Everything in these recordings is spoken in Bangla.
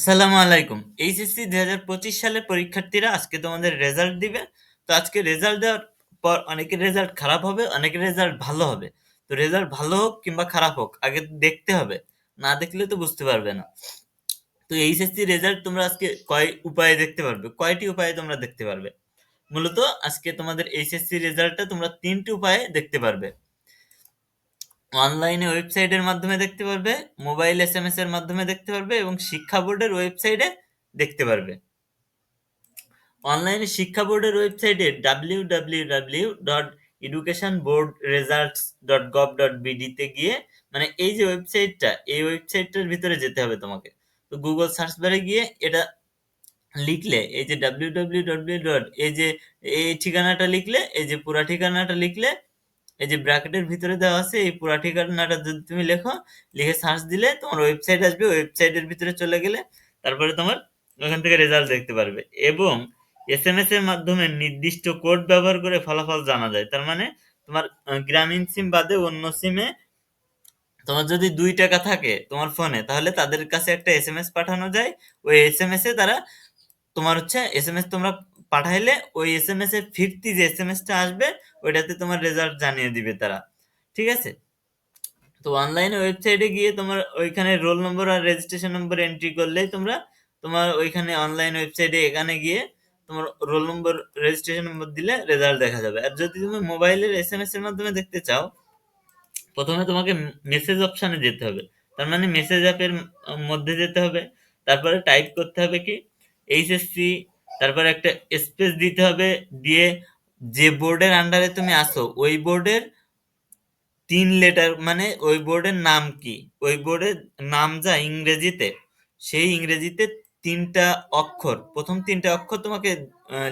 আসসালামু আলাইকুম। এইচএসসি ২০২৫ সালের পরীক্ষার্থীরা আজকে তোমাদের রেজাল্ট দিবে। তো আজকে রেজাল্ট দেওয়ার পর অনেকের রেজাল্ট খারাপ হবে, অনেকের রেজাল্ট ভালো হবে। তো রেজাল্ট ভালো হোক কিংবা খারাপ হোক আগে দেখতে হবে। না দেখলে তো বুঝতে পারবে না। তো এইচএসসি রেজাল্ট তোমরা আজকে কয় উপায়ে দেখতে পারবে? কয়টি উপায়ে তোমরা দেখতে পারবে? মূলত আজকে তোমাদের এইচএসসি রেজাল্টটা তোমরা তিনটি উপায়ে দেখতে পারবে। অনলাইনে ওয়েবসাইটের মাধ্যমে দেখতে পারবে, মোবাইল এসএমএস এর মাধ্যমে দেখতে পারবে এবং শিক্ষা বোর্ডের ওয়েবসাইটে দেখতে পারবে। অনলাইনে শিক্ষা বোর্ডের ওয়েবসাইটে www.educationboardresults.gov.bd তে গিয়ে মানে এই যে ওয়েবসাইটটা এই ওয়েবসাইটটার ভিতরে যেতে হবে তোমাকে। তো গুগল সার্চ বারে গিয়ে এটা লিখলে এই যে ডাব্লিউ ডাব্লিউ ডাব্লিউ ডট এই যে এই ঠিকানাটা লিখলে এই যে পুরা ঠিকানাটা লিখলে এই যে ব্র্যাকেটের ভিতরে দেওয়া আছে, এই পুরা ঠিকানাটা যদি তুমি লেখো, লিখে সার্চ দিলে তোমার ওয়েবসাইট আসবে ওয়েবসাইটের ভিতরে চলে গেলে তারপরে তোমার ওখান থেকে রেজাল্ট দেখতে পারবে। এবং এসএমএস এর মাধ্যমে নির্দিষ্ট কোড ব্যবহার করে ফলাফল জানা যায়। তার মানে তোমার গ্রামীণ সিম বাদে অন্য সিমে তোমার যদি দুই টাকা থাকে তোমার ফোনে তাহলে তাদের কাছে একটা এস পাঠানো যায়। ওই এসএমএস এ তারা তোমার হচ্ছে এস তোমরা পাঠাইলে ওই এসএমএস এর ফিরতি যে এসএমএসটা আসবে, ওইটাতে তোমার রেজাল্ট জানিয়ে দিবে তারা। ঠিক আছে? তো অনলাইনে ওয়েবসাইটে গিয়ে তোমার ওইখানে রোল নম্বর আর রেজিস্ট্রেশন নম্বর এন্ট্রি করলেই তোমরা তোমার ওইখানে অনলাইন ওয়েবসাইটে এখানে গিয়ে তোমার রোল নম্বর রেজিস্ট্রেশন নম্বর দিলে রেজাল্ট দেখা যাবে। আর যদি তুমি মোবাইলের এসএমএস এর মাধ্যমে দেখতে চাও, প্রথমে তোমাকে মেসেজ অপশানে যেতে হবে। তার মানে মেসেজ অ্যাপের মধ্যে যেতে হবে। তারপরে টাইপ করতে হবে কি এইচএসসি তারপরে একটা স্পেস দিতে হবে দিয়ে যে বোর্ডের আন্ডারে তুমি আসো, ওই বোর্ডের তিন লেটার মানে ওই বোর্ডের নাম কি? ওই বোর্ডের নাম যা ইংরেজিতে, সেই ইংরেজিতে তিনটা অক্ষর। প্রথম তিনটা অক্ষর তোমাকে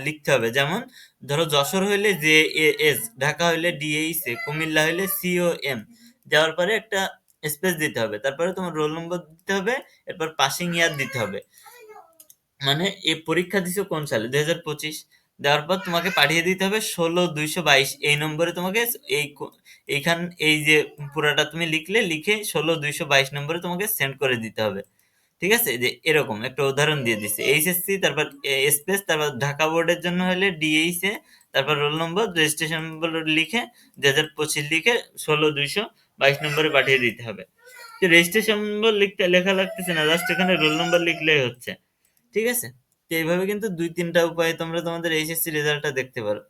লিখতে হবে। যেমন ধরো যশোর হইলে জে এ এস ঢাকা হইলে ডিএইচ এ কুমিল্লা হইলে সিও এম যাওয়ার পরে একটা স্পেস দিতে হবে। তারপরে তোমার রোল নম্বর দিতে হবে, এরপর পাসিং ইয়ার দিতে হবে। মানে এ পরীক্ষা দিছো কোন সালে? দুই হাজার পঁচিশ। দেওয়ার পর তোমাকে পাঠিয়ে দিতে হবে ষোলো দুইশো বাইশ। এই নম্বরে তোমাকে এই এইখান, এই যে পুরাটা তুমি লিখলে, লিখে ষোলো দুইশো বাইশ নম্বরে তোমাকে সেন্ড করে দিতে হবে। ঠিক আছে? যে এরকম একটা উদাহরণ দিয়ে দিচ্ছে এইচএসসি তারপর স্পেস, তারপর ঢাকা বোর্ডের জন্য হলে ডিএইচ এ তারপর রোল নম্বর, রেজিস্ট্রেশন নম্বর লিখে দু হাজার পঁচিশ লিখে ষোলো দুইশো বাইশ নম্বরে পাঠিয়ে দিতে হবে। তো রেজিস্ট্রেশন নম্বর লিখতে লেখা লাগতেছে না, জাস্ট এখানে রোল নম্বর লিখলেই হচ্ছে। ঠিক আছে? তো এইভাবে কিন্তু দুই তিনটা উপায়ে তোমরা তোমাদের এইচএসসি রেজাল্টটা দেখতে পারো।